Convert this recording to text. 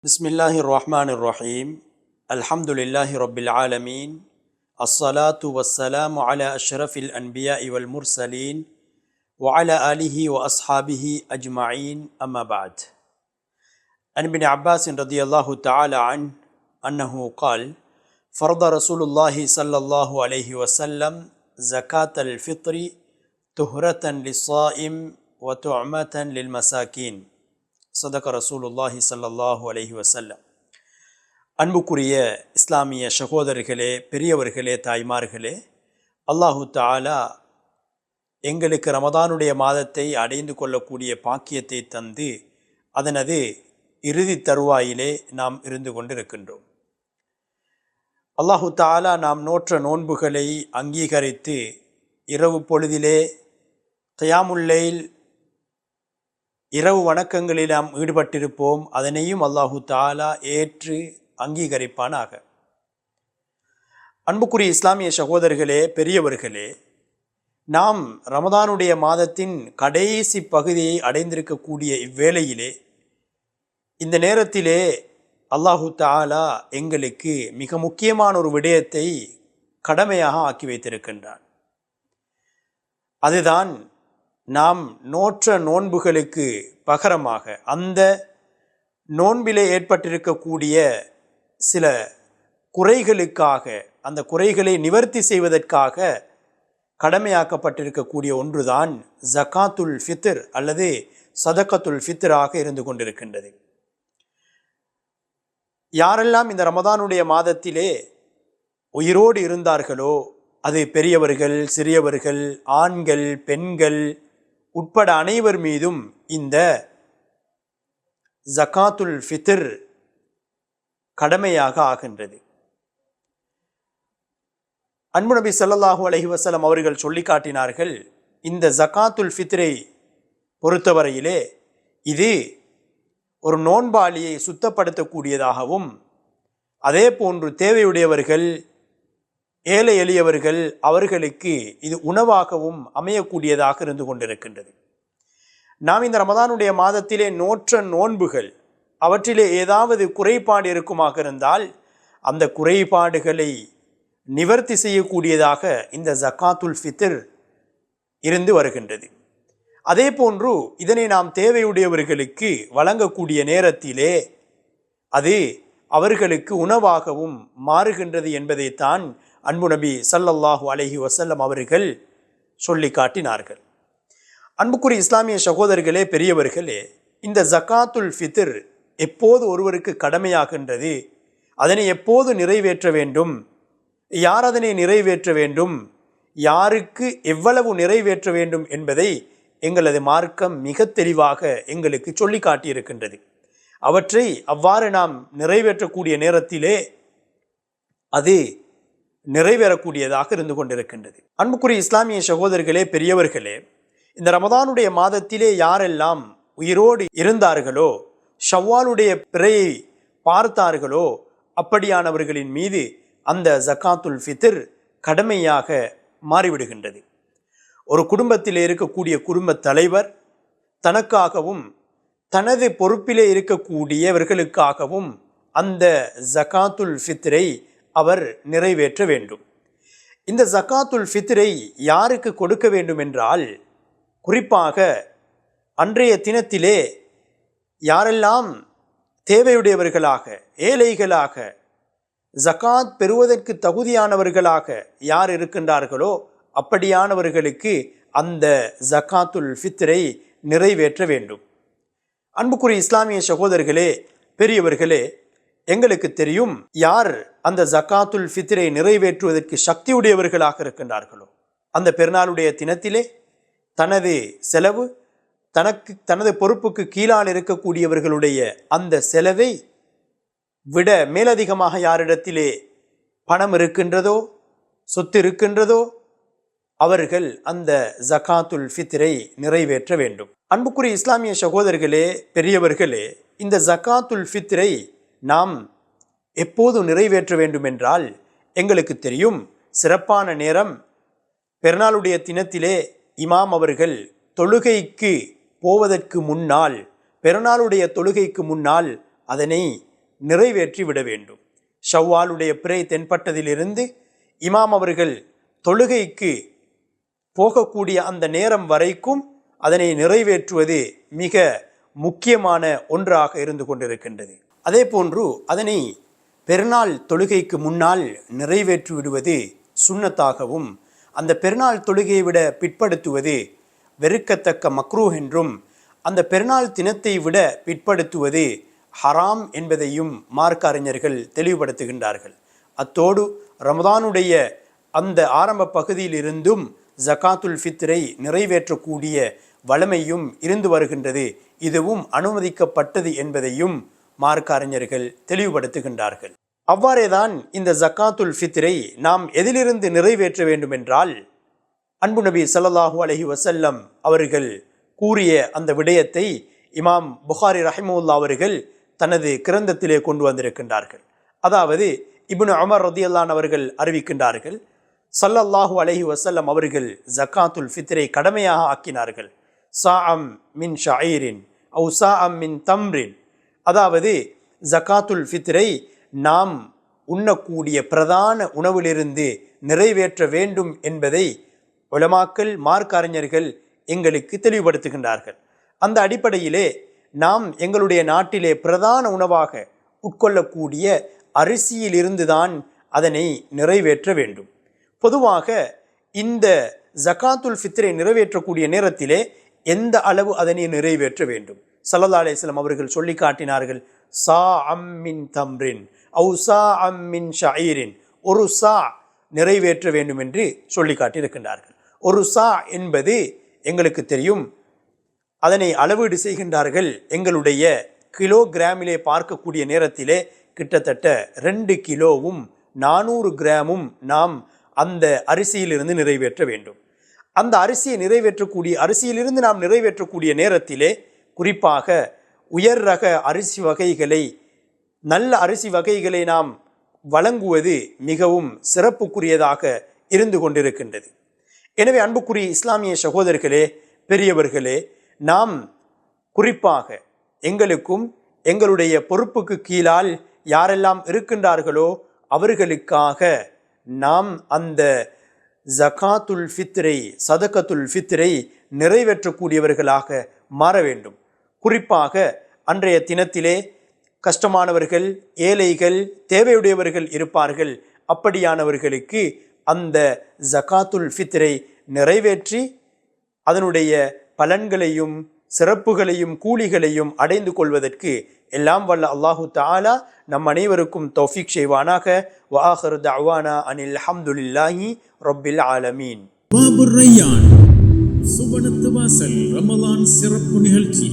بسم الله الرحمن الرحيم الحمد لله رب العالمين الصلاة والسلام على أشرف الأنبياء والمرسلين وعلى آله وأصحابه أجمعين أما بعد عن ابن عباس رضي الله تعالى عنه أنه قال فرض رسول الله صلى الله عليه وسلم زكاة الفطر طهرة للصائم وتعمة للمساكين சதக ரசூலுல்லாஹி சல்லாஹூ அலஹி வசல்லம் அன்புக்குரிய இஸ்லாமிய சகோதரர்களே பெரியவர்களே தாய்மார்களே அல்லாஹு தாலா எங்களுக்கு ரமதானுடைய மாதத்தை அடைந்து கொள்ளக்கூடிய பாக்கியத்தை தந்து அதனது இறுதி தருவாயிலே நாம் இருந்து கொண்டிருக்கின்றோம். அல்லாஹு தாலா நாம் நோற்ற நோன்புகளை அங்கீகரித்து இரவு பொழுதிலே கயாமுல்லைல் இரவு வணக்கங்களில் நாம் ஈடுபட்டிருப்போம். அதனையும் அல்லாஹு தாலா ஏற்று அங்கீகரிப்பானாக. அன்புக்குரிய இஸ்லாமிய சகோதரர்களே பெரியவர்களே நாம் ரமதானுடைய மாதத்தின் கடைசி பகுதியை அடைந்திருக்கக்கூடிய இவ்வேளையிலே இந்த நேரத்திலே அல்லாஹு தாலா எங்களுக்கு மிக முக்கியமான ஒரு விடயத்தை கடமையாக ஆக்கி வைத்திருக்கின்றான். அதுதான் நாம் நோற்ற நோன்புகளுக்கு பகரமாக அந்த நோன்பிலே ஏற்பட்டிருக்கக்கூடிய சில குறைகளுக்காக அந்த குறைகளை நிவர்த்தி செய்வதற்காக கடமையாக்கப்பட்டிருக்கக்கூடிய ஒன்றுதான் ஜகாத்துல் ஃபித்ர் அல்லது சதக்கத்துல் ஃபித்ராக இருந்து கொண்டிருக்கின்றது. யாரெல்லாம் இந்த ரமதானுடைய மாதத்திலே உயிரோடு இருந்தார்களோ அது பெரியவர்கள் சிறியவர்கள் ஆண்கள் பெண்கள் உட்பட அனைவர் மீதும் இந்த ஜகாத்துல் ஃபித்ர் கடமையாக ஆகின்றது. அன்பு நபி ஸல்லல்லாஹு அவர்கள் சொல்லி காட்டினார்கள் இந்த ஜகாத்துல் ஃபித்ரை பொறுத்தவரையிலே இது ஒரு நோன்பாளியை சுத்தப்படுத்தக்கூடியதாகவும் அதே போன்று தேவையுடையவர்கள் ஏழை எளியவர்கள் அவர்களுக்கு இது உணவாகவும் அமையக்கூடியதாக இருந்து கொண்டிருக்கின்றது. நாம் இந்த ரமதானுடைய மாதத்திலே நோற்ற நோன்புகள் அவற்றிலே ஏதாவது குறைபாடு இருக்குமாக இருந்தால் அந்த குறைபாடுகளை நிவர்த்தி செய்யக்கூடியதாக இந்த ஜக்காத்துல் ஃபித்ர் இருந்து வருகின்றது. அதே போன்று இதனை நாம் தேவையுடையவர்களுக்கு வழங்கக்கூடிய நேரத்திலே அது அவர்களுக்கு உணவாகவும் மாறுகின்றது என்பதைத்தான் அன்பு நபி சல்லல்லாஹு அலஹி வசல்லம் அவர்கள் சொல்லி காட்டினார்கள். அன்புக்குரிய இஸ்லாமிய சகோதரர்களே பெரியவர்களே இந்த ஜக்காத்துல் ஃபித்ர் எப்போது ஒருவருக்கு கடமையாகின்றது அதனை எப்போது நிறைவேற்ற வேண்டும் யார் அதனை நிறைவேற்ற வேண்டும் யாருக்கு எவ்வளவு நிறைவேற்ற வேண்டும் என்பதை எங்களது மார்க்கம் மிக தெளிவாக எங்களுக்கு சொல்லி காட்டியிருக்கின்றது. அவற்றை அவ்வாறு நாம் நிறைவேற்றக்கூடிய நேரத்திலே அது நிறைவேறக்கூடியதாக இருந்து கொண்டிருக்கின்றது. அன்புக்குரிய இஸ்லாமிய சகோதரர்களே பெரியவர்களே இந்த ரமதானுடைய மாதத்திலே யாரெல்லாம் உயிரோடு இருந்தார்களோ ஷவ்வாலுடைய பிறையை பார்த்தார்களோ அப்படியானவர்களின் மீது அந்த ஜக்காத்துல் ஃபித்ர் கடமையாக மாறிவிடுகின்றது. ஒரு குடும்பத்தில் இருக்கக்கூடிய குடும்ப தலைவர் தனக்காகவும் தனது பொறுப்பிலே இருக்கக்கூடியவர்களுக்காகவும் அந்த ஜக்காத்துல் ஃபித்ரை அவர் நிறைவேற்ற வேண்டும். இந்த ஜக்காத்துல் ஃபித்ரை யாருக்கு கொடுக்க வேண்டும் என்றால் குறிப்பாக அன்றைய தினத்திலே யாரெல்லாம் தேவையுடையவர்களாக ஏழைகளாக ஜக்காத் பெறுவதற்கு தகுதியானவர்களாக யார் இருக்கின்றார்களோ அப்படியானவர்களுக்கு அந்த ஜக்காத்துல் ஃபித்ரை நிறைவேற்ற வேண்டும். அன்புக்குரிய இஸ்லாமிய சகோதரர்களே பெரியவர்களே எங்களுக்கு தெரியும் யார் அந்த ஜக்காத்துல் ஃபித்ரை நிறைவேற்றுவதற்கு சக்தியுடையவர்களாக இருக்கின்றார்களோ? அந்த பெருநாளுடைய தினத்திலே தனது செலவு தனக்கு தனது பொறுப்புக்கு கீழால் இருக்கக்கூடியவர்களுடைய அந்த செலவை விட மேலதிகமாக யாரிடத்திலே பணம் இருக்கின்றதோ சொத்து இருக்கின்றதோ அவர்கள் அந்த ஜகாத்துல் ஃபித்ரை நிறைவேற்ற வேண்டும். அன்புக்குரிய இஸ்லாமிய சகோதரர்களே பெரியவர்களே இந்த ஜகாத்துல் ஃபித்ரை நாம் எப்போது நிறைவேற்ற வேண்டும் என்றால் எங்களுக்கு தெரியும் சிறப்பான நேரம் பெருநாளுடைய தினத்திலே இமாம் அவர்கள் தொழுகைக்கு போவதற்கு முன்னால் பெருநாளுடைய தொழுகைக்கு முன்னால் அதனை நிறைவேற்றி விட வேண்டும். ஷவ்வாலுடைய பிறை தென்பட்டதிலிருந்து இமாம் அவர்கள் தொழுகைக்கு போகக்கூடிய அந்த நேரம் வரைக்கும் அதனை நிறைவேற்றுவது மிக முக்கியமான ஒன்றாக இருந்து கொண்டிருக்கின்றது. அதே போன்று அதனை பெருநாள் தொழுகைக்கு முன்னால் நிறைவேற்றி விடுவது சுண்ணத்தாகவும் அந்த பெருநாள் தொழுகையை விட பிற்படுத்துவது வெறுக்கத்தக்க மக்ரூ என்றும் அந்த பெருநாள் தினத்தை விட பிற்படுத்துவது ஹராம் என்பதையும் மார்க்க அறிஞர்கள் தெளிவுபடுத்துகின்றார்கள். அத்தோடு ரமதானுடைய அந்த ஆரம்ப பகுதியிலிருந்தும் ஜகாத்துல் ஃபித்ரை நிறைவேற்றக்கூடிய வளமையும் இருந்து வருகின்றது. இதுவும் அனுமதிக்கப்பட்டது என்பதையும் மார்க்க அறிஞர்கள் தெளிவுபடுத்துகின்றார்கள். அவ்வாறேதான் இந்த ஜக்காத்துல் ஃபித்ரை நாம் எதிலிருந்து நிறைவேற்ற வேண்டும் என்றால் அன்பு நபி ஸல்லல்லாஹு அலஹி வசல்லம் அவர்கள் கூறிய அந்த விடயத்தை இமாம் புகாரி ரஹிமுல்லா அவர்கள் தனது கிரந்தத்திலே கொண்டு வந்திருக்கின்றார்கள். அதாவது இப்னு அமர் ரதியல்லான் அவர்கள் அறிவிக்கின்றார்கள் சல்லல்லாஹு அலஹி வசல்லம் அவர்கள் ஜக்காத்துல் ஃபித்ரை கடமையாக ஆக்கினார்கள். சா அம் மின் ஷாயிரின் அவு சாஅம் மின் தம்ரின் அதாவது ஜக்காத்துல் ஃபித்ரை நாம் உண்ணக்கூடிய பிரதான உணவிலிருந்து நிறைவேற்ற வேண்டும் என்பதை உலமாக்கல் மார்க் அறிஞர்கள் எங்களுக்கு தெளிவுபடுத்துகின்றார்கள். அந்த அடிப்படையிலே நாம் எங்களுடைய நாட்டிலே பிரதான உணவாக உட்கொள்ளக்கூடிய அரிசியிலிருந்து தான் அதனை நிறைவேற்ற வேண்டும். பொதுவாக இந்த ஜகாத்துல் ஃபித்ரை நிறைவேற்றக்கூடிய நேரத்திலே எந்த அளவு அதனை நிறைவேற்ற வேண்டும்? சல்லல்லா அலிஸ்லாம் அவர்கள் சொல்லி காட்டினார்கள் சா அம்மின் தம்ரின் அவு சா அம்மின் ஷாயிரின். ஒரு சா நிறைவேற்ற வேண்டும் என்று சொல்லி காட்டியிருக்கின்றார்கள். ஒரு சா என்பது எங்களுக்கு தெரியும். அதனை அளவீடு செய்கின்றார்கள். எங்களுடைய கிலோகிராமிலே பார்க்கக்கூடிய நேரத்திலே கிட்டத்தட்ட ரெண்டு கிலோவும் நானூறு கிராமும் நாம் அந்த அரிசியிலிருந்து நிறைவேற்ற வேண்டும். அந்த அரிசியை நிறைவேற்றக்கூடிய அரிசியிலிருந்து நாம் நிறைவேற்றக்கூடிய நேரத்திலே குறிப்பாக உயர் ரக அரிசி வகைகளை நல்ல அரிசி வகைகளை நாம் வழங்குவது மிகவும் சிறப்புக்குரியதாக இருந்து கொண்டிருக்கின்றது. எனவே அன்புக்குரிய இஸ்லாமிய சகோதரர்களே பெரியவர்களே நாம் குறிப்பாக எங்களுக்கும் எங்களுடைய பொறுப்புக்கு கீழால் யாரெல்லாம் இருக்கின்றார்களோ அவர்களுக்காக நாம் அந்த ஜகாத்துல் ஃபித்ரை சதகத்துல் ஃபித்ரை நிறைவேற்றக்கூடியவர்களாக மாற வேண்டும். குறிப்பாக அன்றைய தினத்திலே கஷ்டமானவர்கள் ஏழைகள் தேவையுடையவர்கள் இருப்பார்கள். அப்படியானவர்களுக்கு அந்த ஜகாத்துல் ஃபித்ரை நிறைவேற்றி அதனுடைய பலன்களையும் சிறப்புகளையும் கூலிகளையும் அடைந்து கொள்வதற்கு எல்லாம் வல்ல அல்லாஹு தாலா நம் அனைவருக்கும் தௌஃபிக் செய்வானாக. வாஹர் தவானா அனில் அஹமதுல்லாஹி ரொப்பில் ஆலமீன். சுவனத்து வாசல். சிறப்பு நிகழ்ச்சி